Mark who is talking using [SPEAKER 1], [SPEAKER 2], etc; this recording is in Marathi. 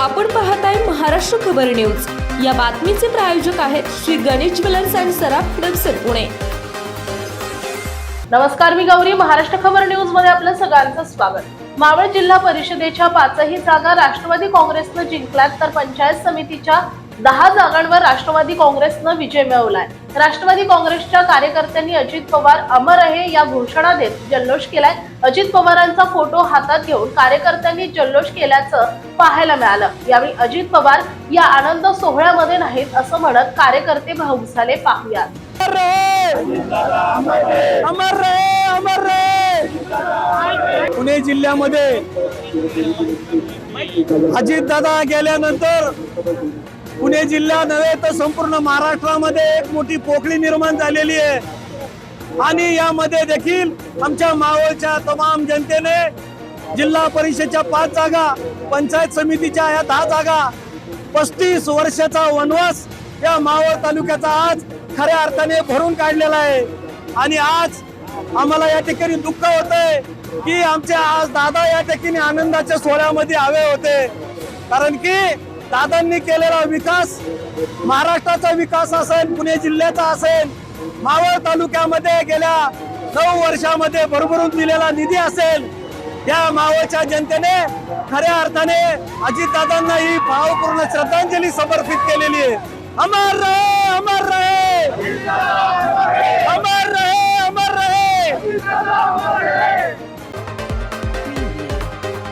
[SPEAKER 1] आपण पाहताय महाराष्ट्र खबर न्यूज. या बातमीचे प्रायोजक आहेत श्री गणेश ज्वेलर्स अँड सराफ हडपसर पुणे.
[SPEAKER 2] नमस्कार मी गौरी. महाराष्ट्र खबर न्यूजमध्ये आपलं सगळ्यांचं स्वागत. मावळ जिल्हा परिषदेच्या पाचही जागा राष्ट्रवादी काँग्रेसनं जिंकल्यात तर पंचायत समितीच्या दहा जागांवर राष्ट्रवादी काँग्रेसनं विजय मिळवलाय. राष्ट्रवादी काँग्रेसच्या कार्यकर्त्यांनी अजित पवार अमर आहे या घोषणा देत जल्लोष केलाय. अजित पवारांचा फोटो हातात घेऊन कार्यकर्त्यांनी जल्लोष केल्याचं पाहायला मिळालं. यावेळी अजित पवार या आनंद सोहळ्यामध्ये नाहीत असं म्हणत कार्यकर्ते भाऊसाले पाहूयात.
[SPEAKER 3] पुणे जिल्ह्यामध्ये अजित दादा गेल्यानंतर पुणे जिल्हा नव्हे तर संपूर्ण महाराष्ट्रामध्ये एक मोठी पोकळी निर्माण झालेली आहे. आणि यामध्ये देखील आमच्या मावळच्या तमाम जनतेने जिल्हा परिषदच्या पाच जागा पंचायत समितीच्या या दहा जागा पस्तीस वर्षाचा वनवास या मावळ तालुक्याचा आज खऱ्या अर्थाने भरून काढलेला आहे. आणि आज आम्हाला या ठिकाणी दुःख होतंय की आमचे आज दादा या ठिकाणी आनंदाच्या सोहळ्यामध्ये हवे होते. कारण की दादांनी केलेला विकास महाराष्ट्राचा विकास असेल पुणे जिल्ह्याचा असेल मावळ तालुक्यामध्ये गेल्या नऊ वर्षामध्ये भरभरून दिलेला निधी असेल या मावळच्या जनतेने खऱ्या अर्थाने अजितदादांना ही भावपूर्ण श्रद्धांजली समर्पित केलेली आहे. अमर